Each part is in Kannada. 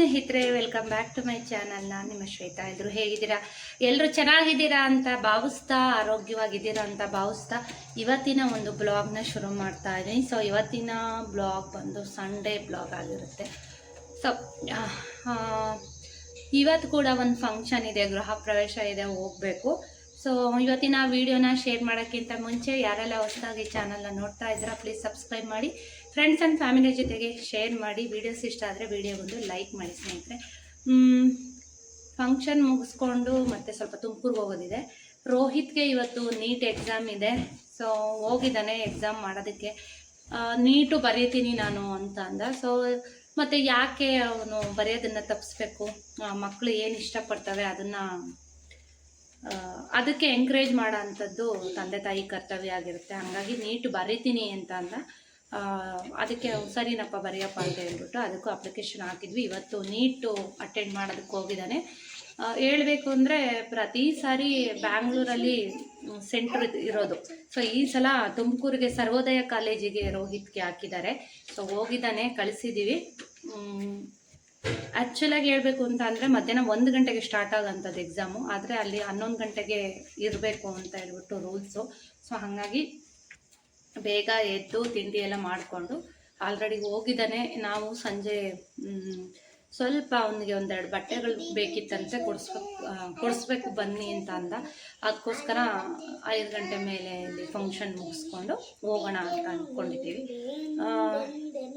ಸ್ನೇಹಿತರೆ welcome back to my channel ನಾನು ನಿಮ್ಮ ಶ್ವೇತಾ ಇದ್ರು. ಹೇಗಿದ್ದೀರಾ? ಎಲ್ಲರೂ ಚೆನ್ನಾಗಿದ್ದೀರಾ ಅಂತ ಭಾವಿಸ್ತಾ, ಆರೋಗ್ಯವಾಗಿದ್ದೀರಾ ಅಂತ ಭಾವಿಸ್ತಾ ಇವತ್ತಿನ ಒಂದು ಬ್ಲಾಗ್ನ ಶುರು ಮಾಡ್ತಾ ಇದ್ದೀನಿ. ಸೊ ಇವತ್ತಿನ ಬ್ಲಾಗ್ ಬಂದು ಸಂಡೇ ಬ್ಲಾಗ್ ಆಗಿರುತ್ತೆ. ಸೊ ಇವತ್ತು ಕೂಡ ಒಂದು ಫಂಕ್ಷನ್ ಇದೆ, ಗೃಹ ಪ್ರವೇಶ ಇದೆ, ಹೋಗಬೇಕು. ಸೊ ಇವತ್ತಿನ ವಿಡಿಯೋನ ಶೇರ್ ಮಾಡೋಕ್ಕಿಂತ ಮುಂಚೆ ಯಾರೆಲ್ಲ ಹೊಸದಾಗಿ ಚಾನಲ್ನ ನೋಡ್ತಾ ಇದ್ದೀರಾ ಪ್ಲೀಸ್ ಸಬ್ಸ್ಕ್ರೈಬ್ ಮಾಡಿ. ಫ್ರೆಂಡ್ಸ್ ಆ್ಯಂಡ್ ಫ್ಯಾಮಿಲಿ ಜೊತೆಗೆ ಶೇರ್ ಮಾಡಿ ವೀಡಿಯೋಸ್ ಇಷ್ಟ ಆದರೆ ವಿಡಿಯೋಗೊಂದು ಲೈಕ್ ಮಾಡಿ ಸ್ನೇಹಿತರೆ. ಫಂಕ್ಷನ್ ಮುಗಿಸ್ಕೊಂಡು ಮತ್ತೆ ಸ್ವಲ್ಪ ತುಮಕೂರ್ಗೆ ಹೋಗೋದಿದೆ. ರೋಹಿತ್ಗೆ ಇವತ್ತು ನೀಟ್ ಎಕ್ಸಾಮ್ ಇದೆ. ಸೊ ಹೋಗಿದ್ದಾನೆ ಎಕ್ಸಾಮ್ ಮಾಡೋದಕ್ಕೆ. ನೀಟು ಬರೀತೀನಿ ನಾನು ಅಂತ ಅಂದ. ಸೊ ಮತ್ತು ಯಾಕೆ ಅವನು ಬರೆಯೋದನ್ನು ತಪ್ಪಿಸ್ಬೇಕು ಮಕ್ಕಳು ಏನು ಇಷ್ಟಪಡ್ತವೆ ಅದನ್ನು ಅದಕ್ಕೆ ಎಂಕರೇಜ್ ಮಾಡೋ ಅಂಥದ್ದು ತಂದೆ ತಾಯಿ ಕರ್ತವ್ಯ ಆಗಿರುತ್ತೆ. ಹಾಗಾಗಿ ನೀಟ್ ಬರೀತೀನಿ ಅಂತ ಅಂದ. ಅದಕ್ಕೆ ಸರಿನಪ್ಪ, ಬರೆಯಪ್ಪ ಅಂತ ಹೇಳ್ಬಿಟ್ಟು ಅದಕ್ಕೂ ಅಪ್ಲಿಕೇಶನ್ ಹಾಕಿದ್ವಿ. ಇವತ್ತು ನೀಟು ಅಟೆಂಡ್ ಮಾಡೋದಕ್ಕೆ ಹೋಗಿದ್ದಾನೆ. ಹೇಳ್ಬೇಕು ಅಂದರೆ ಪ್ರತಿ ಸಾರಿ ಬ್ಯಾಂಗ್ಳೂರಲ್ಲಿ ಸೆಂಟ್ರ್ ಇರೋದು. ಸೊ ಈ ಸಲ ತುಮಕೂರಿಗೆ ಸರ್ವೋದಯ ಕಾಲೇಜಿಗೆ ರೋಹಿತ್ಗೆ ಹಾಕಿದ್ದಾರೆ. ಸೊ ಹೋಗಿದ್ದಾನೆ ಕಳಿಸಿದ್ದೀವಿ ಆ್ಯಕ್ಚುಲಾಗಿ ಹೇಳಬೇಕು ಅಂತ ಅಂದರೆ ಮಧ್ಯಾಹ್ನ ಒಂದು ಗಂಟೆಗೆ ಸ್ಟಾರ್ಟ್ ಆಗೋಂಥದ್ದು ಎಕ್ಸಾಮು ಆದರೆ ಅಲ್ಲಿ ಹನ್ನೊಂದು ಗಂಟೆಗೆ ಇರಬೇಕು ಅಂತ ಹೇಳ್ಬಿಟ್ಟು ರೂಲ್ಸು ಸೊ ಹಾಗಾಗಿ ಬೇಗ ಎದ್ದು ತಿಂಡಿ ಎಲ್ಲ ಮಾಡಿಕೊಂಡು ಆಲ್ರೆಡಿ ಹೋಗಿದ್ದಾನೆ. ನಾವು ಸಂಜೆ ಸ್ವಲ್ಪ ಅವನಿಗೆ ಒಂದೆರಡು ಬಟ್ಟೆಗಳು ಬೇಕಿತ್ತಂತೆ ಕೊಡಿಸ್ಬೇಕು ಕೊಡಿಸ್ಬೇಕು ಬನ್ನಿ ಅಂತ ಅಂದ. ಅದಕ್ಕೋಸ್ಕರ ಐದು ಗಂಟೆ ಮೇಲೆ ಇಲ್ಲಿ ಫಂಕ್ಷನ್ ಮುಗಿಸ್ಕೊಂಡು ಹೋಗೋಣ ಅಂತ ಅಂದ್ಕೊಂಡಿದ್ದೀವಿ.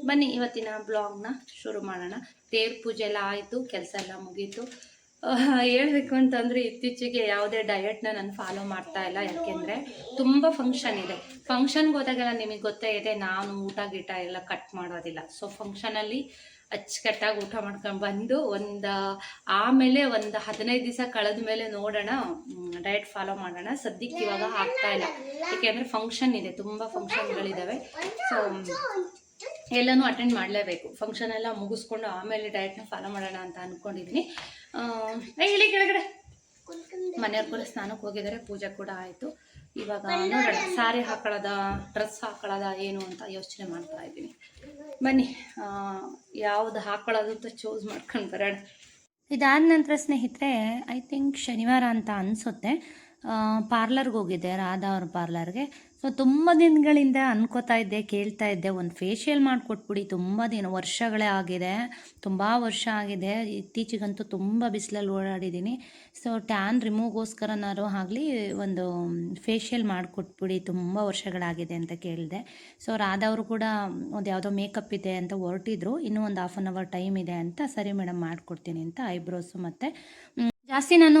ಬನ್ನಿ, ಇವತ್ತಿನ ಬ್ಲಾಗ್ನ ಶುರು ಮಾಡೋಣ. ದೇವ್ರ ಪೂಜೆ ಎಲ್ಲ ಆಯಿತು, ಕೆಲಸ ಎಲ್ಲ ಮುಗೀತು. ಹೇಳಬೇಕು ಅಂತಂದರೆ ಇತ್ತೀಚೆಗೆ ಯಾವುದೇ ಡಯಟ್ನ ನಾನು ಫಾಲೋ ಮಾಡ್ತಾ ಇಲ್ಲ. ಯಾಕೆಂದರೆ ತುಂಬ ಫಂಕ್ಷನ್ ಇದೆ. ಫಂಕ್ಷನ್ಗೆ ಹೋದಾಗೆಲ್ಲ ನಿಮಗೆ ಗೊತ್ತೇ ಇದೆ, ನಾನು ಊಟ ಗೀಟ ಎಲ್ಲ ಕಟ್ ಮಾಡೋದಿಲ್ಲ. ಸೊ ಫಂಕ್ಷನಲ್ಲಿ ಅಚ್ಚುಕಟ್ಟಾಗಿ ಊಟ ಮಾಡ್ಕೊಂಡು ಬಂದು ಒಂದು, ಆಮೇಲೆ ಒಂದು ಹದಿನೈದು ದಿವಸ ಕಳೆದ ಮೇಲೆ ನೋಡೋಣ ಡಯಟ್ ಫಾಲೋ ಮಾಡೋಣ. ಸದ್ಯಕ್ಕೆ ಇವಾಗ ಆಗ್ತಾ ಇಲ್ಲ. ಯಾಕೆಂದ್ರೆ ಫಂಕ್ಷನ್ ಇದೆ, ತುಂಬ ಫಂಕ್ಷನ್ಗಳಿದ್ದಾವೆ ಸೊ ಎಲ್ಲನೂ ಅಟೆಂಡ್ ಮಾಡಲೇಬೇಕು. ಫಂಕ್ಷನ್ ಎಲ್ಲ ಮುಗಿಸ್ಕೊಂಡು ಆಮೇಲೆ ಡಯಟ್ನ ಫಾಲೋ ಮಾಡೋಣ ಅಂತ ಅಂದ್ಕೊಂಡಿದ್ದೀನಿ ಹೇಳಿ ಕೆಳಗಡೆ. ಮನೆಯವ್ರ ಕೂಡ ಸ್ನಾನಕ್ಕೆ ಹೋಗಿದ್ದಾರೆ, ಪೂಜೆ ಕೂಡ ಆಯಿತು. ಇವಾಗ ನೋಡೋಣ ಸಾರಿ ಹಾಕೊಳ್ಳೋದ ಡ್ರೆಸ್ ಹಾಕೊಳ್ಳೋದ, ಏನು ಅಂತ ಯೋಚನೆ ಮಾಡ್ತಾ ಇದ್ದೀನಿ. ಬನ್ನಿ ಯಾವುದು ಹಾಕೊಳ್ಳೋದು ಅಂತ ಚೂಸ್ ಮಾಡ್ಕೊಂಡು ಬರೋಣ. ಇದಾದ ನಂತರ ಸ್ನೇಹಿತರೆ ಐ ಥಿಂಕ್ ಶನಿವಾರ ಅಂತ ಅನಿಸುತ್ತೆ. ಪಾರ್ಲರ್ಗೆ ಹೋಗಿದ್ದೆ, ರಾಧಾ ಅವ್ರ ಪಾರ್ಲರ್ಗೆ ಸೊ ತುಂಬ ದಿನಗಳಿಂದ ಅನ್ಕೋತಾ ಇದ್ದೆ, ಕೇಳ್ತಾ ಇದ್ದೆ. ಒಂದು ಫೇಶಿಯಲ್ ಮಾಡಿಕೊಟ್ಬಿಡಿ. ತುಂಬ ದಿನ, ವರ್ಷಗಳೇ ಆಗಿದೆ. ತುಂಬ ವರ್ಷ ಆಗಿದೆ. ಇತ್ತೀಚೆಗಂತೂ ತುಂಬ ಬಿಸಿಲಲ್ಲಿ ಓಡಾಡಿದ್ದೀನಿ. ಸೊ ಟ್ಯಾನ್ ರಿಮೂವ್ಗೋಸ್ಕರನಾರು ಆಗಲಿ ಒಂದು ಫೇಶಿಯಲ್ ಮಾಡಿಕೊಟ್ಬಿಡಿ. ತುಂಬ ವರ್ಷಗಳಾಗಿದೆ ಅಂತ ಕೇಳಿದೆ. ಸೊ ರಾಧಾ ಅವರು ಕೂಡ ಒಂದು ಯಾವುದೋ ಮೇಕಪ್ ಇದೆ ಅಂತ ಹೊರಟಿದ್ರು. ಇನ್ನೂ ಒಂದು ಹಾಫ್ ಆನ್ ಅವರ್ ಟೈಮ್ ಇದೆ ಅಂತ ಸರಿ ಮೇಡಮ್ ಮಾಡಿಕೊಡ್ತೀನಿ ಅಂತ ಐಬ್ರೋಸು ಮತ್ತು ಜಾಸ್ತಿ ನಾನು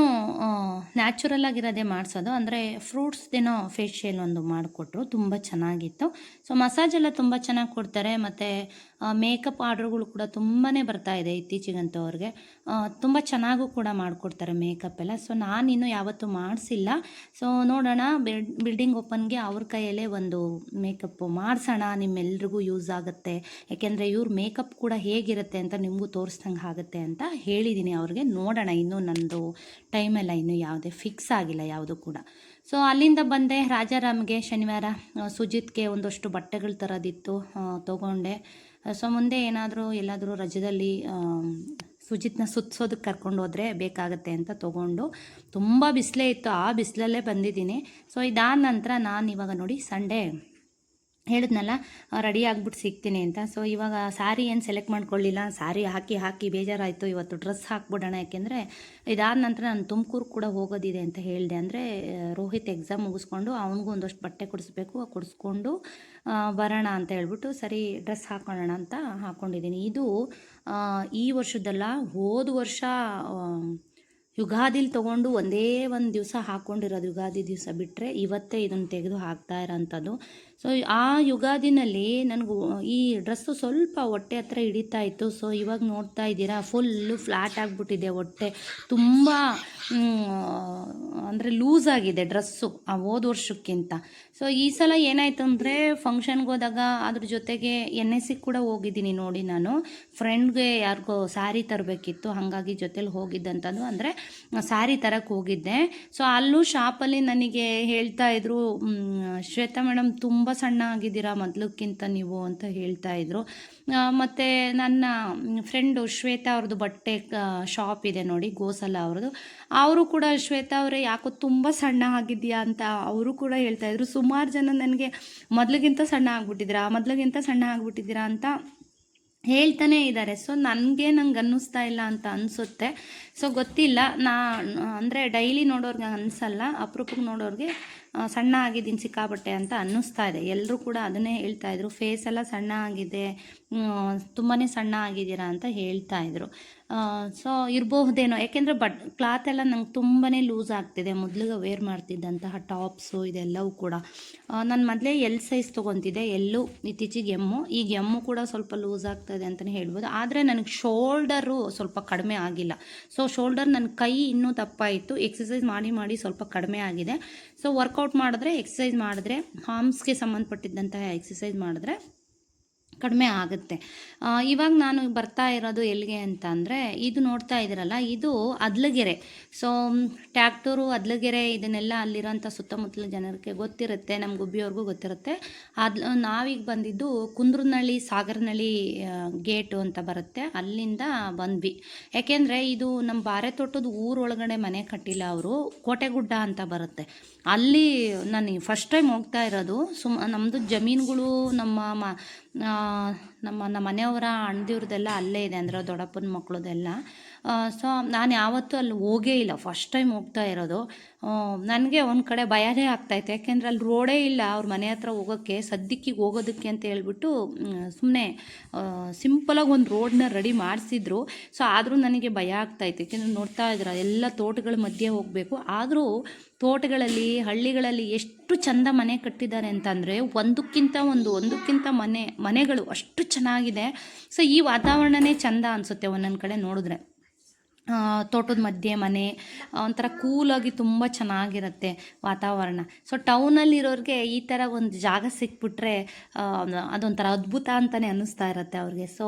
ನ್ಯಾಚುರಲ್ ಆಗಿರೋದೇ ಮಾಡಿಸೋದು. ಅಂದರೆ ಫ್ರೂಟ್ಸ್ದೇನೋ ಫೇಶಿಯಲ್ ಒಂದು ಮಾಡಿಕೊಟ್ರು. ತುಂಬ ಚೆನ್ನಾಗಿತ್ತು. ಸೊ ಮಸಾಜ್ ಎಲ್ಲ ತುಂಬ ಚೆನ್ನಾಗಿ ಕೊಡ್ತಾರೆ. ಮತ್ತು ಮೇಕಪ್ ಆರ್ಡ್ರ್ಗಳು ಕೂಡ ತುಂಬಾ ಬರ್ತಾ ಇದೆ ಇತ್ತೀಚೆಗಂತೂ ಅವ್ರಿಗೆ ತುಂಬ ಚೆನ್ನಾಗೂ ಕೂಡ ಮಾಡಿಕೊಡ್ತಾರೆ ಮೇಕಪ್ ಎಲ್ಲ. ಸೊ ನಾನಿನ್ನೂ ಯಾವತ್ತೂ ಮಾಡಿಸಿಲ್ಲ. ಸೊ ನೋಡೋಣ. ಬಿಲ್ಡ್ ಬಿಲ್ಡಿಂಗ್ ಓಪನ್ಗೆ ಅವ್ರ ಕೈಯಲ್ಲೇ ಒಂದು ಮೇಕಪ್ ಮಾಡಿಸೋಣ. ನಿಮ್ಮೆಲ್ರಿಗೂ ಯೂಸ್ ಆಗುತ್ತೆ. ಯಾಕೆಂದರೆ ಇವ್ರ ಮೇಕಪ್ ಕೂಡ ಹೇಗಿರುತ್ತೆ ಅಂತ ನಿಮಗೂ ತೋರಿಸ್ದಂಗೆ ಆಗುತ್ತೆ ಅಂತ ಹೇಳಿದ್ದೀನಿ ಅವ್ರಿಗೆ. ನೋಡೋಣ. ಇನ್ನೂ ನಂದು ಟೈಮೆಲ್ಲ ಇನ್ನೂ ಯಾವುದೇ ಫಿಕ್ಸ್ ಆಗಿಲ್ಲ, ಯಾವುದು ಕೂಡ. ಸೊ ಅಲ್ಲಿಂದ ಬಂದೆ. ರಾಜಾರಾಮ್ಗೆ ಶನಿವಾರ ಸುಜಿತ್ಗೆ ಒಂದಷ್ಟು ಬಟ್ಟೆಗಳು ತರೋದಿತ್ತು ತೊಗೊಂಡೆ. ಸೊ ಮುಂದೆ ಏನಾದರೂ ಎಲ್ಲಾದರೂ ರಜದಲ್ಲಿ ಸುಜಿತ್ನ ಸುತ್ತಿಸೋದಕ್ಕೆ ಕರ್ಕೊಂಡು ಹೋದರೆ ಬೇಕಾಗತ್ತೆ ಅಂತ ತೊಗೊಂಡು ತುಂಬ ಬಿಸಿಲೇ ಇತ್ತು. ಆ ಬಿಸಿಲಲ್ಲೇ ಬಂದಿದ್ದೀನಿ. ಸೊ ಇದಾದ ನಂತರ ನಾನು ಇವಾಗ ನೋಡಿ ಸಂಡೇ ಹೇಳಿದ್ನಲ್ಲ ರೆಡಿ ಆಗ್ಬಿಟ್ಟು ಸಿಗ್ತೀನಿ ಅಂತ. ಸೊ ಇವಾಗ ಸ್ಯಾರಿ ಏನು ಸೆಲೆಕ್ಟ್ ಮಾಡ್ಕೊಳ್ಳಿಲ್ಲ. ಸ್ಯಾರಿ ಹಾಕಿ ಹಾಕಿ ಬೇಜಾರಾಯಿತು. ಇವತ್ತು ಡ್ರೆಸ್ ಹಾಕ್ಬಿಡೋಣ. ಯಾಕೆಂದರೆ ಇದಾದ ನಂತರ ನಾನು ತುಮಕೂರು ಕೂಡ ಹೋಗೋದಿದೆ ಅಂತ ಹೇಳಿದೆ. ಅಂದರೆ ರೋಹಿತ್ ಎಕ್ಸಾಮ್ ಮುಗಿಸ್ಕೊಂಡು ಅವನಿಗೂ ಒಂದಷ್ಟು ಬಟ್ಟೆ ಕೊಡಿಸ್ಬೇಕು. ಕೊಡಿಸ್ಕೊಂಡು ಬರೋಣ ಅಂತ ಹೇಳ್ಬಿಟ್ಟು ಸರಿ ಡ್ರೆಸ್ ಹಾಕೊಳ್ಳೋಣ ಅಂತ ಹಾಕ್ಕೊಂಡಿದ್ದೀನಿ ಇದು ಈ ವರ್ಷದಲ್ಲ ಹೋದ ವರ್ಷ ಯುಗಾದಿಲಿ ತೊಗೊಂಡು ಒಂದೇ ಒಂದು ದಿವಸ ಹಾಕ್ಕೊಂಡಿರೋದು ಯುಗಾದಿ ದಿವಸ ಬಿಟ್ಟರೆ ಇವತ್ತೇ ಇದನ್ನು ತೆಗೆದು ಹಾಕ್ತಾ ಇರೋಂಥದ್ದು. ಸೊ ಆ ಯುಗಾದಿನಲ್ಲಿ ನನಗೂ, ಈ ಡ್ರೆಸ್ಸು ಸ್ವಲ್ಪ ಹೊಟ್ಟೆ ಹತ್ರ ಹಿಡಿತಾ ಇತ್ತು ಸೊ ಇವಾಗ ನೋಡ್ತಾ ಇದ್ದೀರಾ, ಫುಲ್ಲು ಫ್ಲ್ಯಾಟ್ ಆಗಿಬಿಟ್ಟಿದೆ ಹೊಟ್ಟೆ. ತುಂಬ ಅಂದರೆ ಲೂಸ್ ಆಗಿದೆ ಡ್ರೆಸ್ಸು ಆ ಹೋದ ವರ್ಷಕ್ಕಿಂತ. ಸೊ ಈ ಸಲ ಏನಾಯಿತು ಅಂದರೆ ಫಂಕ್ಷನ್ಗೆ ಹೋದಾಗ ಅದ್ರ ಜೊತೆಗೆ ಎನ್ ಎಸ್ ಕೂಡ ಹೋಗಿದ್ದೀನಿ ನೋಡಿ ನಾನು. ಫ್ರೆಂಡ್ಗೆ ಯಾರಿಗೋ ಸ್ಯಾರಿ ತರಬೇಕಿತ್ತು, ಹಾಗಾಗಿ ಜೊತೇಲಿ ಹೋಗಿದ್ದಂಥದ್ದು ಅಂದರೆ ಸ್ಯಾರಿ ತರಕ್ಕೆ ಹೋಗಿದ್ದೆ. ಸೊ ಅಲ್ಲೂ ಶಾಪಲ್ಲಿ ನನಗೆ ಹೇಳ್ತಾ ಇದ್ರು ಶ್ವೇತಾ ಮೇಡಮ್, ತುಂಬ ಸಣ್ಣ ಆಗಿದ್ದೀರಾ ಮೊದಲಕ್ಕಿಂತ ನೀವು ಅಂತ ಹೇಳ್ತಾ ಇದ್ರು. ಮತ್ತೆ ನನ್ನ ಫ್ರೆಂಡು ಶ್ವೇತಾ ಅವ್ರದ್ದು ಬಟ್ಟೆ ಶಾಪ್ ಇದೆ ನೋಡಿ, ಗೋಸಲ ಅವ್ರದ್ದು ಅವರು ಕೂಡ, ಶ್ವೇತಾ ಅವರೇ, ಯಾಕೋ ತುಂಬ ಸಣ್ಣ ಆಗಿದೆಯಾ ಅಂತ ಅವರು ಕೂಡ ಹೇಳ್ತಾ ಇದ್ರು. ಸುಮಾರು ಜನ ನನಗೆ ಮೊದಲಿಗಿಂತ ಸಣ್ಣ ಆಗ್ಬಿಟ್ಟಿದ್ದೀರಾ, ಮೊದಲಿಗಿಂತ ಸಣ್ಣ ಆಗ್ಬಿಟ್ಟಿದ್ದೀರಾ ಅಂತ ಹೇಳ್ತಾನೆ ಇದ್ದಾರೆ. ಸೊ ನನಗೆ ನಂಗೆ ಅನ್ನಿಸ್ತಾ ಇಲ್ಲ ಅಂತ ಅನಿಸುತ್ತೆ. ಸೊ ಗೊತ್ತಿಲ್ಲ. ನಾ, ಅಂದರೆ ಡೈಲಿ ನೋಡೋರ್ಗೆ ಅನಿಸಲ್ಲ. ಅಪರೂಪಕ್ಕೆ ನೋಡೋರಿಗೆ ಸಣ್ಣ ಆಗಿದ್ದೀನಿ ಸಿಕ್ಕಾಪಟ್ಟೆ ಅಂತ ಅನ್ನಿಸ್ತಾ ಇದೆ. ಎಲ್ಲರೂ ಕೂಡ ಅದನ್ನೇ ಹೇಳ್ತಾ ಇದ್ರು. ಫೇಸ್ ಎಲ್ಲ ಸಣ್ಣ ಆಗಿದೆ. ತುಂಬಾ ಸಣ್ಣ ಆಗಿದ್ದೀರಾ ಅಂತ ಹೇಳ್ತಾ ಇದ್ರು. ಸೊ ಇರಬಹುದೇನೋ ಯಾಕೆಂದರೆ ಬಟ್ ಕ್ಲಾತ್ ಎಲ್ಲ ನಂಗೆ ತುಂಬಾ ಲೂಸ್ ಆಗ್ತಿದೆ. ಮೊದಲಿಗೆ ವೇರ್ ಮಾಡ್ತಿದ್ದಂತಹ ಟಾಪ್ಸು ಇದೆಲ್ಲವೂ ಕೂಡ. ನಾನು ಮೊದಲೇ ಎಲ್ ಸೈಜ್ ತೊಗೊತಿದ್ದೆ. ಎಲ್ಲೂ ಇತ್ತೀಚೆಗೆ ಎಮ್ಮು ಈಗ ಎಮ್ಮು ಕೂಡ ಸ್ವಲ್ಪ ಲೂಸ್ ಆಗ್ತಾಯಿದೆ ಅಂತಲೇ ಹೇಳ್ಬೋದು. ಆದರೆ ನನಗೆ ಶೋಲ್ಡರು ಸ್ವಲ್ಪ ಕಡಿಮೆ ಆಗಿಲ್ಲ. ಸೊ ಶೋಲ್ಡರ್ ನನ್ನ ಕೈ ಇನ್ನೂ ದಪ್ಪ ಇತ್ತು. ಎಕ್ಸಸೈಸ್ ಮಾಡಿ ಮಾಡಿ ಸ್ವಲ್ಪ ಕಡಿಮೆ ಆಗಿದೆ. ಸೊ ವರ್ಕೌಟ್ ಮಾಡಿದ್ರೆ ಎಕ್ಸಸೈಸ್ ಮಾಡಿದ್ರೆ ಹಾರ್ಮ್ಸ್ಗೆ ಸಂಬಂಧಪಟ್ಟಿದ್ದಂತಹ ಎಕ್ಸಸೈಸ್ ಮಾಡಿದ್ರೆ ಕಡಿಮೆ ಆಗುತ್ತೆ. ಇವಾಗ ನಾನು ಬರ್ತಾ ಇರೋದು ಎಲ್ಲಿಗೆ ಅಂತ ಅಂದರೆ ಇದು ನೋಡ್ತಾ ಇದ್ದೀರಲ್ಲ, ಇದು ಅದ್ಲಗೆರೆ. ಸೊ ಟ್ಯಾಕ್ಟರು ಅದ್ಲಗೆರೆ ಇದನ್ನೆಲ್ಲ ಅಲ್ಲಿರೋಂಥ ಸುತ್ತಮುತ್ತಲ ಜನರಿಗೆ ಗೊತ್ತಿರುತ್ತೆ ನಮ್ಮ ಗುಬ್ಬಿಯವ್ರಿಗೂ ಗೊತ್ತಿರುತ್ತೆ. ಅದ್ ನಾವೀಗ ಬಂದಿದ್ದು ಕುಂದ್ರನಳ್ಳಿ, ಸಾಗರನಳ್ಳಿ ಗೇಟು ಅಂತ ಬರುತ್ತೆ, ಅಲ್ಲಿಂದ ಬಂದ್ವಿ. ಯಾಕೆಂದರೆ ಇದು ನಮ್ಮ ಬಾರೆ ತೋಟದ ಊರೊಳಗಡೆ ಮನೆ ಕಟ್ಟಿಲ್ಲ ಅವರು, ಕೋಟೆಗುಡ್ಡ ಅಂತ ಬರುತ್ತೆ. ಅಲ್ಲಿ ನಾನು ಫಸ್ಟ್ ಟೈಮ್ ಹೋಗ್ತಾ ಇರೋದು, ಸುಮ್ ನಮ್ಮದು ಜಮೀನುಗಳು ನಮ್ಮ ಮ ಆ, ನಮ್ಮ ನಮ್ಮ ಮನೆಯವರ ಅಣ್ಣದಿವ್ರದ್ದೆಲ್ಲ ಅಲ್ಲೇ ಇದೆ ಅಂದರೆ ದೊಡ್ಡಪ್ಪನ ಮಕ್ಕಳದೆಲ್ಲ ಸೊ ನಾನು ಯಾವತ್ತೂ ಅಲ್ಲಿ ಹೋಗೇ ಇಲ್ಲ. ಫಸ್ಟ್ ಟೈಮ್ ಹೋಗ್ತಾ ಇರೋದು. ನನಗೆ ಒಂದು ಕಡೆ ಭಯನೇ ಆಗ್ತಾಯಿತ್ತು ಯಾಕೆಂದರೆ ಅಲ್ಲಿ ರೋಡೇ ಇಲ್ಲ. ಅವ್ರ ಮನೆ ಹತ್ರ ಹೋಗೋಕ್ಕೆ ಸದ್ಯಕ್ಕಿಗೆ ಹೋಗೋದಕ್ಕೆ ಅಂತ ಹೇಳ್ಬಿಟ್ಟು ಸುಮ್ಮನೆ ಸಿಂಪಲಾಗಿ ಒಂದು ರೋಡ್ನ ರೆಡಿ ಮಾಡಿಸಿದ್ರು. ಸೊ ಆದರೂ ನನಗೆ ಭಯ ಆಗ್ತಾಯಿತ್ತು ಯಾಕೆಂದರೆ ನೋಡ್ತಾ ಇದ್ರ, ಎಲ್ಲ ತೋಟಗಳ ಮಧ್ಯೆ ಹೋಗಬೇಕು. ಆದರೂ ತೋಟಗಳಲ್ಲಿ, ಹಳ್ಳಿಗಳಲ್ಲಿ ಎಷ್ಟು ಚಂದ ಮನೆ ಕಟ್ಟಿದ್ದಾರೆ ಅಂತಂದರೆ, ಒಂದಕ್ಕಿಂತ ಒಂದು, ಒಂದಕ್ಕಿಂತ ಮನೆ, ಮನೆಗಳು ಅಷ್ಟು ಚೆನ್ನಾಗಿದೆ. ಸೊ ಈ ವಾತಾವರಣನೇ ಚಂದ ಅನಿಸುತ್ತೆ ಒಂದೊಂದು ಕಡೆ ನೋಡಿದ್ರೆ. ತೋಟದ ಮಧ್ಯೆ, ಮನೆ, ಒಂಥರ ಕೂಲಾಗಿ ತುಂಬ ಚೆನ್ನಾಗಿರುತ್ತೆ ವಾತಾವರಣ. ಸೊ ಟೌನಲ್ಲಿರೋರಿಗೆ ಈ ಥರ ಒಂದು ಜಾಗ ಸಿಕ್ಬಿಟ್ರೆ ಅದೊಂಥರ ಅದ್ಭುತ ಅಂತಲೇ ಅನ್ನಿಸ್ತಾ ಇರುತ್ತೆ ಅವ್ರಿಗೆ. ಸೊ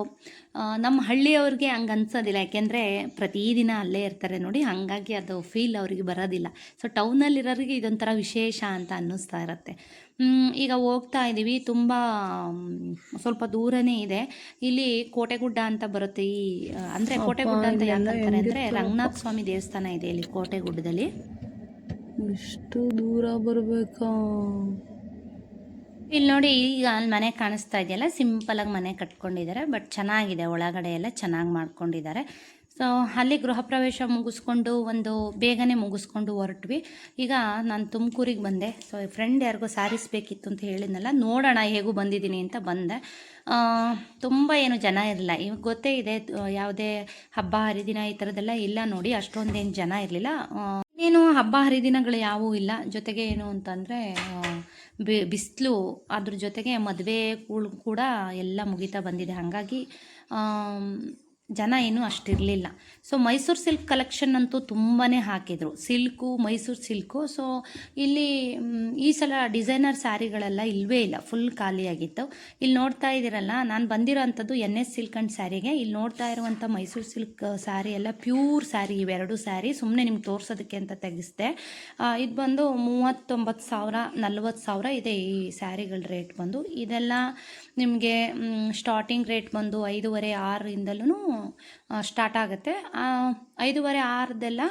ನಮ್ಮ ಹಳ್ಳಿಯವ್ರಿಗೆ ಹಂಗೆ ಅನ್ಸೋದಿಲ್ಲ. ಯಾಕೆಂದರೆ ಪ್ರತಿದಿನ ಅಲ್ಲೇ ಇರ್ತಾರೆ ನೋಡಿ ಹಾಗಾಗಿ ಅದು ಫೀಲ್ ಅವರಿಗೆ ಬರೋದಿಲ್ಲ. ಸೊ ಟೌನಲ್ಲಿರೋರಿಗೆ ಇದೊಂಥರ ವಿಶೇಷ ಅಂತ ಅನ್ನಿಸ್ತಾ ಇರುತ್ತೆ. ಈಗ ಹೋಗ್ತಾ ಇದ್ದೀವಿ ತುಂಬ ಸ್ವಲ್ಪ ದೂರನೇ ಇದೆ. ಇಲ್ಲಿ ಕೋಟೆಗುಡ್ಡ ಅಂತ ಬರುತ್ತೆ ಈ ಅಂದರೆ ಕೋಟೆಗುಡ್ಡ ಅಂತ ಯಾಕಂತಾರೆ ಅಂದರೆ ರಂಗನಾಥ ಸ್ವಾಮಿ ದೇವಸ್ಥಾನ ಇದೆ ಇಲ್ಲಿ ಕೋಟೆಗುಡ್ಡದಲ್ಲಿ. ಇಷ್ಟು ದೂರ ಬರಬೇಕಾ? ಇಲ್ಲಿ ನೋಡಿ ಈಗ ಅಲ್ಲಿ ಮನೆ ಕಾಣಿಸ್ತಾ ಇದೆಯಲ್ಲ ಸಿಂಪಲಾಗಿ ಮನೆ ಕಟ್ಕೊಂಡಿದ್ದಾರೆ ಬಟ್ ಚೆನ್ನಾಗಿದೆ, ಒಳಗಡೆ ಎಲ್ಲ ಚೆನ್ನಾಗಿ ಮಾಡ್ಕೊಂಡಿದ್ದಾರೆ. ಸೊ ಅಲ್ಲಿ ಗೃಹ ಪ್ರವೇಶ ಮುಗಿಸ್ಕೊಂಡು ಒಂದು ಬೇಗನೆ ಮುಗಿಸ್ಕೊಂಡು ಹೊರಟ್ವಿ. ಈಗ ನಾನು ತುಮಕೂರಿಗೆ ಬಂದೆ. ಸೊ ಫ್ರೆಂಡ್ ಯಾರಿಗೋ ಸ್ಯಾರೀಸ್ ಬೇಕಿತ್ತು ಅಂತ ಹೇಳಿದ್ನಲ್ಲ, ನೋಡೋಣ ಹೇಗೂ ಬಂದಿದ್ದೀನಿ ಅಂತ ಬಂದೆ. ತುಂಬ ಏನು ಜನ ಇರಲಿಲ್ಲ. ಇವಾಗ ಗೊತ್ತೇ ಇದೆ ಯಾವುದೇ ಹಬ್ಬ ಹರಿದಿನ ಈ ಥರದ್ದೆಲ್ಲ ಇಲ್ಲ ನೋಡಿ, ಅಷ್ಟೊಂದೇನು ಜನ ಇರಲಿಲ್ಲ. ಏನು ಹಬ್ಬ ಹರಿದಿನಗಳು ಯಾವುವೂ ಇಲ್ಲ. ಜೊತೆಗೆ ಏನು ಅಂತಂದರೆ ಬಿಸಿಲು ಅದ್ರ ಜೊತೆಗೆ ಮದುವೆ ಕೂಡ ಎಲ್ಲ ಮುಗಿತಾ ಬಂದಿದೆ. ಹಾಗಾಗಿ ಜನ ಏನೂ ಅಷ್ಟಿರಲಿಲ್ಲ. ಸೊ ಮೈಸೂರು ಸಿಲ್ಕ್ ಕಲೆಕ್ಷನ್ ಅಂತೂ ತುಂಬಾ ಹಾಕಿದರು. ಸಿಲ್ಕು ಮೈಸೂರು ಸಿಲ್ಕು ಸೊ ಇಲ್ಲಿ ಈ ಸಲ ಡಿಸೈನರ್ ಸ್ಯಾರಿಗಳೆಲ್ಲ ಇಲ್ಲವೇ ಇಲ್ಲ. ಫುಲ್ ಖಾಲಿಯಾಗಿತ್ತು. ಇಲ್ಲಿ ನೋಡ್ತಾ ಇದ್ದೀರಲ್ಲ, ನಾನು ಬಂದಿರೋ ಅಂಥದ್ದು ಎನ್ ಎಸ್ ಸಿಲ್ಕ್ ಅಂಡ್ ಸ್ಯಾರಿಗೆ ಇಲ್ಲಿ ನೋಡ್ತಾ ಇರುವಂಥ ಮೈಸೂರು ಸಿಲ್ಕ್ ಸ್ಯಾರಿ ಎಲ್ಲ ಪ್ಯೂರ್ ಸ್ಯಾರಿ ಇವೆರಡು ಸ್ಯಾರಿ ಸುಮ್ಮನೆ ನಿಮ್ಗೆ ತೋರಿಸೋದಕ್ಕೆ ಅಂತ ತೆಗಿಸ್ದೆ. ಇದು ಬಂದು ಮೂವತ್ತೊಂಬತ್ತು ಸಾವಿರ, ನಲ್ವತ್ತು ಸಾವಿರ ಇದೆ ಈ ಸ್ಯಾರಿಗಳ ರೇಟ್ ಬಂದು. ಇದೆಲ್ಲ ನಿಮಗೆ ಸ್ಟಾರ್ಟಿಂಗ್ ರೇಟ್ ಬಂದು ಐದೂವರೆ ಆರಿಂದಲೂ ಸ್ಟಾರ್ಟ್ ಆಗುತ್ತೆ. ಐದೂವರೆ ಆರದೆಲ್ಲ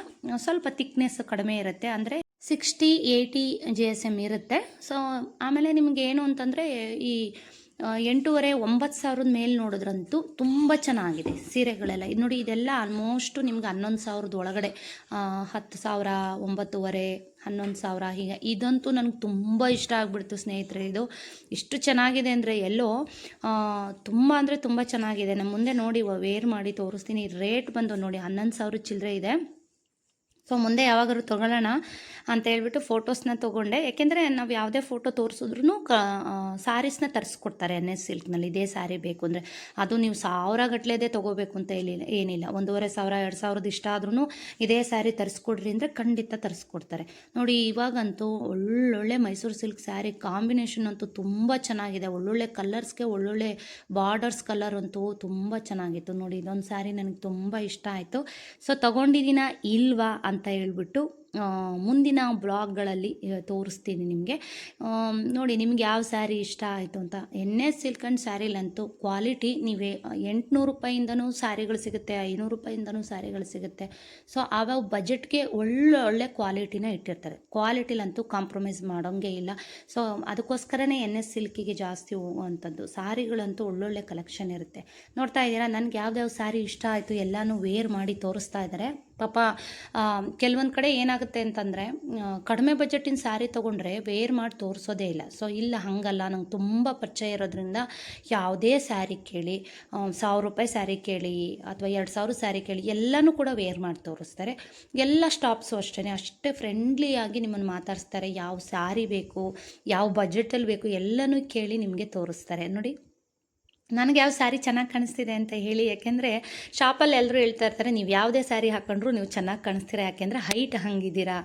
ಸ್ವಲ್ಪ ತಿಕ್ನೆಸ್ ಕಡಿಮೆ ಇರುತ್ತೆ. ಅಂದರೆ sixty eighty G S M ಇರುತ್ತೆ. ಸೊ ಆಮೇಲೆ ನಿಮಗೆ ಏನು ಅಂತಂದರೆ, ಈ ಎಂಟೂವರೆ, ಒಂಬತ್ತು ಸಾವಿರದ ಮೇಲೆ ನೋಡಿದ್ರಂತೂ ತುಂಬ ಚೆನ್ನಾಗಿದೆ ಸೀರೆಗಳೆಲ್ಲ. ಇದು ನೋಡಿ, ಇದೆಲ್ಲ ಆಲ್ಮೋಸ್ಟು ನಿಮ್ಗೆ ಹನ್ನೊಂದು ಸಾವಿರದ ಒಳಗಡೆ ಹತ್ತು ಸಾವಿರ, ಒಂಬತ್ತುವರೆ ಹನ್ನೊಂದು ಸಾವಿರ. ಹೀಗೆ ಇದಂತೂ ನನಗೆ ತುಂಬ ಇಷ್ಟ ಆಗಿಬಿಡ್ತು ಸ್ನೇಹಿತರೆ ಇದು. ಇಷ್ಟು ಚೆನ್ನಾಗಿದೆ ಅಂದರೆ ಎಲ್ಲೋ ತುಂಬ ಅಂದರೆ ತುಂಬ ಚೆನ್ನಾಗಿದೆ. ನಮ್ಮ ಮುಂದೆ ನೋಡಿ ವೇರ್ ಮಾಡಿ ತೋರಿಸ್ತೀನಿ. ರೇಟ್ ಬಂದು ನೋಡಿ, ಹನ್ನೊಂದು ಸಾವಿರ ಚಿಲ್ಲರೆ ಇದೆ. ಸೊ ಮುಂದೆ ಯಾವಾಗಾದ್ರು ತೊಗೊಳ್ಳೋಣ ಅಂತ ಹೇಳ್ಬಿಟ್ಟು ಫೋಟೋಸ್ನ ತೊಗೊಂಡೆ. ಯಾಕೆಂದರೆ ನಾವು ಯಾವುದೇ ಫೋಟೋ ತೋರಿಸಿದ್ರು ಕ ಸಾರೀಸ್ನ ತರಿಸ್ಕೊಡ್ತಾರೆ ಎನ್ ಎಸ್ ಸಿಲ್ಕ್ನಲ್ಲಿ. ಇದೇ ಸ್ಯಾರಿ ಬೇಕು ಅಂದರೆ ಅದು ನೀವು ಸಾವಿರ ಗಟ್ಲೆದೇ ತೊಗೋಬೇಕು ಅಂತ ಹೇಳಿಲ್ಲ, ಏನಿಲ್ಲ. ಒಂದೂವರೆ ಸಾವಿರ, ಎರಡು ಸಾವಿರದ ಇಷ್ಟ ಆದ್ರೂ ಇದೇ ಸ್ಯಾರಿ ತರಿಸ್ಕೊಡ್ರಿ ಅಂದರೆ ಖಂಡಿತ ತರಿಸ್ಕೊಡ್ತಾರೆ. ನೋಡಿ, ಇವಾಗಂತೂ ಒಳ್ಳೊಳ್ಳೆ ಮೈಸೂರು ಸಿಲ್ಕ್ ಸ್ಯಾರಿ ಕಾಂಬಿನೇಷನ್ ಅಂತೂ ತುಂಬ ಚೆನ್ನಾಗಿದೆ. ಒಳ್ಳೊಳ್ಳೆ ಕಲರ್ಸ್ಗೆ, ಒಳ್ಳೊಳ್ಳೆ ಬಾರ್ಡರ್ಸ್ ಕಲರ್ ಅಂತೂ ತುಂಬ ಚೆನ್ನಾಗಿತ್ತು. ನೋಡಿ, ಇದೊಂದು ಸ್ಯಾರಿ ನನಗೆ ತುಂಬ ಇಷ್ಟ ಆಯಿತು. ಸೊ ತೊಗೊಂಡಿದ್ದೀನ ಇಲ್ವಾ ಅಂತ ಹೇಳ್ಬಿಟ್ಟು ಮುಂದಿನ ಬ್ಲಾಗ್ಗಳಲ್ಲಿ ತೋರಿಸ್ತೀನಿ ನಿಮಗೆ. ನೋಡಿ, ನಿಮ್ಗೆ ಯಾವ ಸ್ಯಾರಿ ಇಷ್ಟ ಆಯಿತು ಅಂತ. ಎನ್ ಎಸ್ ಸಿಲ್ಕ್ ಆ್ಯಂಡ್ ಸ್ಯಾರಿಲಂತೂ ಕ್ವಾಲಿಟಿ ನೀವೇ ಎಂಟುನೂರು ರೂಪಾಯಿಂದನೂ ಸ್ಯಾರಿಗಳು ಸಿಗುತ್ತೆ, ಐನೂರು ರೂಪಾಯಿಂದನೂ ಸ್ಯಾರಿಗಳು ಸಿಗುತ್ತೆ. ಸೊ, ಆವಾಗ ಬಜೆಟ್ಗೆ ಒಳ್ಳೆ ಒಳ್ಳೆ ಕ್ವಾಲಿಟಿನ ಇಟ್ಟಿರ್ತಾರೆ. ಕ್ವಾಲಿಟಿಲಂತೂ ಕಾಂಪ್ರಮೈಸ್ ಮಾಡೋಂಗೆ ಇಲ್ಲ. ಸೊ, ಅದಕ್ಕೋಸ್ಕರನೇ ಎನ್ ಎಸ್ ಸಿಲ್ಕಿಗೆ ಜಾಸ್ತಿ ಹೋಗುವಂಥದ್ದು. ಸ್ಯಾರಿಗಳಂತೂ ಒಳ್ಳೊಳ್ಳೆ ಕಲೆಕ್ಷನ್ ಇರುತ್ತೆ. ನೋಡ್ತಾ ಇದ್ದೀರಾ, ನನಗೆ ಯಾವ್ದಾವ ಸ್ಯಾರಿ ಇಷ್ಟ ಆಯಿತು ಎಲ್ಲನೂ ವೇರ್ ಮಾಡಿ ತೋರಿಸ್ತಾ ಇದ್ದಾರೆ. ಪಾಪ ಕೆಲವೊಂದು ಕಡೆ ಏನಾಗುತ್ತೆ ಅಂತಂದರೆ ಕಡಿಮೆ ಬಜೆಟಿನ ಸ್ಯಾರಿ ತೊಗೊಂಡ್ರೆ ವೇರ್ ಮಾಡಿ ತೋರಿಸೋದೇ ಇಲ್ಲ. ಸೊ ಇಲ್ಲ, ಹಾಗಲ್ಲ, ನಂಗೆ ತುಂಬ ಪರಿಚಯ ಇರೋದ್ರಿಂದ ಯಾವುದೇ ಸ್ಯಾರಿ ಕೇಳಿ ಸಾವಿರ ರೂಪಾಯಿ ಸ್ಯಾರಿ ಕೇಳಿ ಅಥವಾ ಎರಡು ಸಾವಿರ ಸ್ಯಾರಿ ಕೇಳಿ ಎಲ್ಲನೂ ಕೂಡ ವೇರ್ ಮಾಡಿ ತೋರಿಸ್ತಾರೆ. ಎಲ್ಲ ಸ್ಟಾಪ್ಸು ಅಷ್ಟೇ ಅಷ್ಟೇ ಫ್ರೆಂಡ್ಲಿಯಾಗಿ ನಿಮ್ಮನ್ನು ಮಾತಾಡಿಸ್ತಾರೆ. ಯಾವ ಸ್ಯಾರಿ ಬೇಕು, ಯಾವ ಬಜೆಟಲ್ಲಿ ಬೇಕು ಎಲ್ಲನೂ ಕೇಳಿ ನಿಮಗೆ ತೋರಿಸ್ತಾರೆ. ನೋಡಿ. ನನಗೆ ಯಾವ ಸ್ಯಾರಿ ಚೆನ್ನಾಗಿ ಕಾಣಿಸ್ತಿದೆ ಅಂತ ಹೇಳಿ, ಯಾಕೆಂದರೆ ಶಾಪಲ್ಲಿ ಎಲ್ಲರೂ ಹೇಳ್ತಾ ಇರ್ತಾರೆ, ನೀವು ಯಾವುದೇ ಸ್ಯಾರಿ ಹಾಕ್ಕೊಂಡ್ರು ನೀವು ಚೆನ್ನಾಗಿ ಕಾಣಿಸ್ತೀರಾ? ಯಾಕೆಂದರೆ ಹೈಟ್ ಹಂಗಿದ್ದೀರಾ.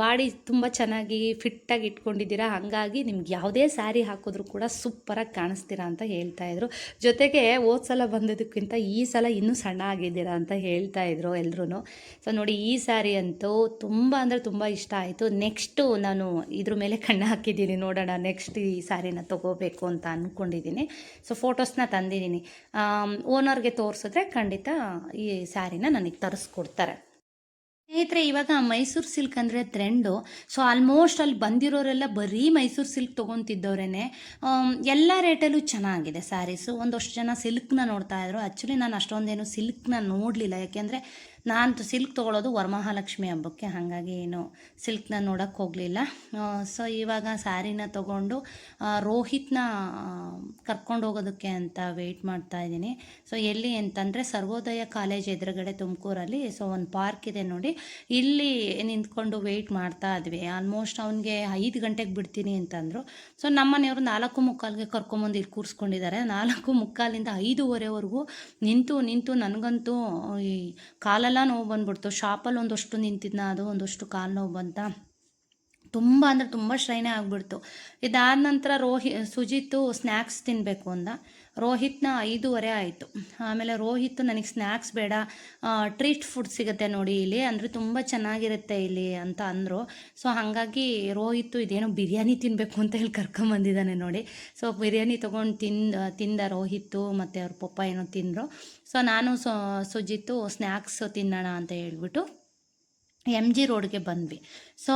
ಬಾಡಿ ತುಂಬ ಚೆನ್ನಾಗಿ ಫಿಟ್ಟಾಗಿ ಇಟ್ಕೊಂಡಿದ್ದೀರಾ. ಹಾಗಾಗಿ ನಿಮ್ಗೆ ಯಾವುದೇ ಸ್ಯಾರಿ ಹಾಕಿದ್ರೂ ಕೂಡ ಸೂಪರಾಗಿ ಕಾಣಿಸ್ತೀರಾ ಅಂತ ಹೇಳ್ತಾ ಇದ್ರು. ಜೊತೆಗೆ ಹೋದ ಸಲ ಬಂದಿದ್ದಕ್ಕಿಂತ ಈ ಸಲ ಇನ್ನೂ ಸಣ್ಣ ಆಗಿದ್ದೀರಾ ಅಂತ ಹೇಳ್ತಾ ಇದ್ರು ಎಲ್ಲರೂ ಸೊ ನೋಡಿ, ಈ ಸ್ಯಾರಿ ಅಂತೂ ತುಂಬ ಅಂದರೆ ತುಂಬ ಇಷ್ಟ ಆಯಿತು. ನೆಕ್ಸ್ಟು ನಾನು ಇದ್ರ ಮೇಲೆ ಕಣ್ಣು ಹಾಕಿದ್ದೀನಿ. ನೋಡೋಣ ನೆಕ್ಸ್ಟ್ ಈ ಸ್ಯಾರಿನ ತೊಗೋಬೇಕು ಅಂತ ಅಂದ್ಕೊಂಡಿದ್ದೀನಿ ಸೊ ಫೋಟೋಸ್ನ ತಂದಿದ್ದೀನಿ. ಓನರ್ಗೆ ತೋರಿಸಿದ್ರೆ ಖಂಡಿತ ಈ ಸ್ಯಾರಿನ ನನಗೆ ತರಿಸ್ಕೊಡ್ತಾರೆ. ಸ್ನೇಹಿತರೆ, ಇವಾಗ ಮೈಸೂರು ಸಿಲ್ಕ್ ಅಂದರೆ ಟ್ರೆಂಡು ಸೊ ಆಲ್ಮೋಸ್ಟ್ ಅಲ್ಲಿ ಬಂದಿರೋರೆಲ್ಲ ಬರೀ ಮೈಸೂರು ಸಿಲ್ಕ್ ತೊಗೊತಿದ್ದವ್ರೇ ಎಲ್ಲ ರೇಟಲ್ಲೂ ಚೆನ್ನಾಗಿದೆ ಸ್ಯಾರೀಸು ಒಂದಷ್ಟು ಜನ ಸಿಲ್ಕ್ನ ನೋಡ್ತಾ ಇದ್ರು. ಆ್ಯಕ್ಚುಲಿ ನಾನು ಅಷ್ಟೊಂದೇನು ಸಿಲ್ಕ್ನ ನೋಡಲಿಲ್ಲ. ಯಾಕೆಂದರೆ ನಾನು ಸಿಲ್ಕ್ ತೊಗೊಳೋದು ವರಮಹಾಲಕ್ಷ್ಮಿ ಹಬ್ಬಕ್ಕೆ, ಹಾಗಾಗಿ ಏನು ಸಿಲ್ಕ್ನ ನೋಡೋಕ್ಕೆ ಹೋಗಲಿಲ್ಲ. ಸೊ ಇವಾಗ ಸ್ಯಾರಿನ ತೊಗೊಂಡು ರೋಹಿತ್ನ ಕರ್ಕೊಂಡು ಹೋಗೋದಕ್ಕೆ ಅಂತ ವೆಯ್ಟ್ ಮಾಡ್ತಾ ಇದ್ದೀನಿ. ಸೊ ಎಲ್ಲಿ ಅಂತಂದರೆ ಸರ್ವೋದಯ ಕಾಲೇಜ್ ಎದುರುಗಡೆ ತುಮಕೂರಲ್ಲಿ ಸೊ ಒಂದು ಪಾರ್ಕ್ ಇದೆ ನೋಡಿ. ಇಲ್ಲಿ ನಿಂತ್ಕೊಂಡು ವೆಯ್ಟ್ ಮಾಡ್ತಾ ಇದ್ವಿ. ಆಲ್ಮೋಸ್ಟ್ ಅವನಿಗೆ ಐದು ಗಂಟೆಗೆ ಬಿಡ್ತೀನಿ ಅಂತಂದರು. ಸೊ ನಮ್ಮನೆಯವರು ನಾಲ್ಕು ಮುಕ್ಕಾಲಿಗೆ ಕರ್ಕೊಂಬಂದು ಇಲ್ಲಿ ಕೂರಿಸ್ಕೊಂಡಿದ್ದಾರೆ. ನಾಲ್ಕು ಮುಕ್ಕಾಲಿಂದ ಐದೂವರೆವರೆಗೂ ನಿಂತು ನಿಂತು ನನಗಂತೂ ಈ ಕಾಲೆಲ್ಲ ನೋವು ಬಂದ್ಬಿಡ್ತು. ಶಾಪಲ್ಲಿ ಒಂದಷ್ಟು ನಿಂತಿದ್ನ, ಅದು ಒಂದಷ್ಟು ಕಾಲು ನೋವು ಬಂತ. ತುಂಬ ಅಂದರೆ ತುಂಬ ಶ್ರೈನೇ ಆಗಿಬಿಡ್ತು. ಇದಾದ ನಂತರ ರೋಹಿ, ಸುಜಿತು ಸ್ನ್ಯಾಕ್ಸ್ ತಿನ್ನಬೇಕು ಅಂದ. ರೋಹಿತ್ನ ಐದೂವರೆ ಆಯಿತು. ಆಮೇಲೆ ರೋಹಿತ್ ನನಗೆ ಸ್ನ್ಯಾಕ್ಸ್ ಬೇಡ ಟ್ರೀಟ್ ಫುಡ್ ಸಿಗುತ್ತೆ ನೋಡಿ ಇಲ್ಲಿ, ಅಂದರೆ ತುಂಬ ಚೆನ್ನಾಗಿರುತ್ತೆ ಇಲ್ಲಿ ಅಂತ ಅಂದರು. ಸೊ ಹಾಗಾಗಿ ರೋಹಿತ್ ಇದೇನೋ ಬಿರಿಯಾನಿ ತಿನ್ನಬೇಕು ಅಂತ ಹೇಳಿ ಕರ್ಕೊಂಬಂದಿದ್ದಾನೆ ನೋಡಿ. ಸೊ ಬಿರಿಯಾನಿ ತೊಗೊಂಡು ತಿಂದ ತಿಂದ ರೋಹಿತ್ತು ಮತ್ತು ಅವ್ರ ಪಪ್ಪ ಏನೋ ತಿಂದರು. ಸೊ ನಾನು ಸೊ ಸುಜಿತ್ತು ಸ್ನ್ಯಾಕ್ಸ್ ತಿನ್ನೋಣ ಅಂತ ಹೇಳ್ಬಿಟ್ಟು ಎಂ ಜಿ ರೋಡ್ಗೆ ಬಂದ್ವಿ. ಸೊ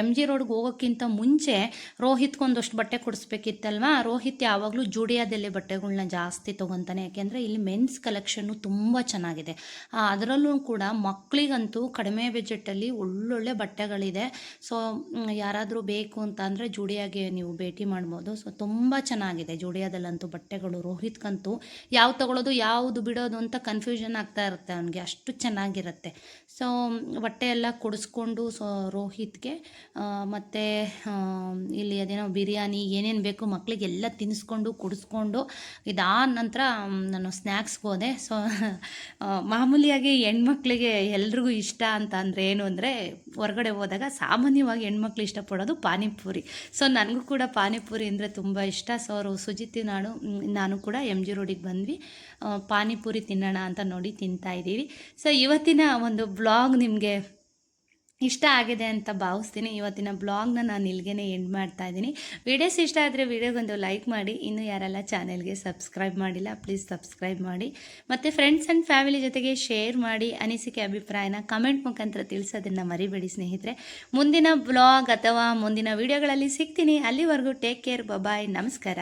ಎಂ ಜಿ ರೋಡ್ಗೆ ಹೋಗೋಕ್ಕಿಂತ ಮುಂಚೆ ರೋಹಿತ್ಗೊಂದಷ್ಟು ಬಟ್ಟೆ ಕೊಡಿಸ್ಬೇಕಿತ್ತಲ್ವಾ? ರೋಹಿತ್ ಯಾವಾಗಲೂ ಜುಡಿಯಾದಲ್ಲಿ ಬಟ್ಟೆಗಳನ್ನ ಜಾಸ್ತಿ ತೊಗೊತಾನೆ. ಯಾಕೆಂದರೆ ಇಲ್ಲಿ ಮೆನ್ಸ್ ಕಲೆಕ್ಷನ್ನು ತುಂಬ ಚೆನ್ನಾಗಿದೆ. ಅದರಲ್ಲೂ ಕೂಡ ಮಕ್ಕಳಿಗಂತೂ ಕಡಿಮೆ ಬಜೆಟಲ್ಲಿ ಒಳ್ಳೊಳ್ಳೆ ಬಟ್ಟೆಗಳಿದೆ. ಸೊ ಯಾರಾದರೂ ಬೇಕು ಅಂತ ಅಂದರೆ ಜುಡಿಯಾಗೆ ನೀವು ಭೇಟಿ ಮಾಡ್ಬೋದು. ಸೊ ತುಂಬ ಚೆನ್ನಾಗಿದೆ ಜುಡಿಯಾದಲ್ಲಂತೂ ಬಟ್ಟೆಗಳು. ರೋಹಿತ್ಗಂತೂ ಯಾವ್ದು ತಗೊಳ್ಳೋದು ಯಾವುದು ಬಿಡೋದು ಅಂತ ಕನ್ಫ್ಯೂಷನ್ ಆಗ್ತಾ ಇರುತ್ತೆ ಅವನಿಗೆ. ಅಷ್ಟು ಚೆನ್ನಾಗಿರುತ್ತೆ. ಸೊ ಬಟ್ಟೆ ಎಲ್ಲ ಕೊಡಿಸ್ಕೊಂಡು ಸೊ ರೋಹಿತ್ಗೆ. ಮತ್ತು ಇಲ್ಲಿ ಅದೇನೋ ಬಿರಿಯಾನಿ ಏನೇನು ಬೇಕು ಮಕ್ಕಳಿಗೆ ಎಲ್ಲ ತಿನ್ನಿಸ್ಕೊಂಡು ಕುಡಿಸ್ಕೊಂಡು ಇದಾದ ನಂತರ ನಾನು ಸ್ನ್ಯಾಕ್ಸ್ಗೆ ಹೋದೆ. ಸೊ ಮಾಮೂಲಿಯಾಗಿ ಹೆಣ್ಮಕ್ಳಿಗೆ ಎಲ್ರಿಗೂ ಇಷ್ಟ ಅಂತ ಅಂದರೆ ಏನು ಅಂದರೆ ಹೊರಗಡೆ ಹೋದಾಗ ಸಾಮಾನ್ಯವಾಗಿ ಹೆಣ್ಮಕ್ಳು ಇಷ್ಟಪಡೋದು ಪಾನಿಪುರಿ. ಸೊ, ನನಗೂ ಕೂಡ ಪಾನಿಪುರಿ ಅಂದರೆ ತುಂಬ ಇಷ್ಟ. ಸೊ ಅವರು ಸುಜಿತಿ ನಾನು ನಾನು ಕೂಡ ಎಂ ಜಿ ರೋಡಿಗೆ ಬಂದ್ವಿ. ಪಾನಿಪುರಿ ತಿನ್ನೋಣ ಅಂತ ನೋಡಿ ತಿಂತಾ ಇದ್ದೀವಿ. ಸೊ, ಇವತ್ತಿನ ಒಂದು ಬ್ಲಾಗ್ ನಿಮಗೆ ಇಷ್ಟ ಆಗಿದೆ ಅಂತ ಭಾವಿಸ್ತೀನಿ. ಇವತ್ತಿನ ಬ್ಲಾಗ್ನ ನಾನು ಇಲ್ಲಿಗೆ ಎಂಡ್ ಮಾಡ್ತಾ ಇದ್ದೀನಿ. ವಿಡಿಯೋಸ್ ಇಷ್ಟ ಆದರೆ ವಿಡಿಯೋಗೊಂದು ಲೈಕ್ ಮಾಡಿ. ಇನ್ನೂ ಯಾರೆಲ್ಲ ಚಾನೆಲ್ಗೆ ಸಬ್ಸ್ಕ್ರೈಬ್ ಮಾಡಿಲ್ಲ, ಪ್ಲೀಸ್ ಸಬ್ಸ್ಕ್ರೈಬ್ ಮಾಡಿ. ಮತ್ತು ಫ್ರೆಂಡ್ಸ್ ಆ್ಯಂಡ್ ಫ್ಯಾಮಿಲಿ ಜೊತೆಗೆ ಶೇರ್ ಮಾಡಿ. ಅನಿಸಿಕೆ, ಅಭಿಪ್ರಾಯನ ಕಮೆಂಟ್ ಮುಖಾಂತರ ತಿಳಿಸೋದನ್ನು ಮರಿಬೇಡಿ ಸ್ನೇಹಿತರೆ. ಮುಂದಿನ ಬ್ಲಾಗ್ ಅಥವಾ ಮುಂದಿನ ವಿಡಿಯೋಗಳಲ್ಲಿ ಸಿಗ್ತೀನಿ. ಅಲ್ಲಿವರೆಗೂ ಟೇಕ್ ಕೇರ್ ಬಾಯ್ ನಮಸ್ಕಾರ.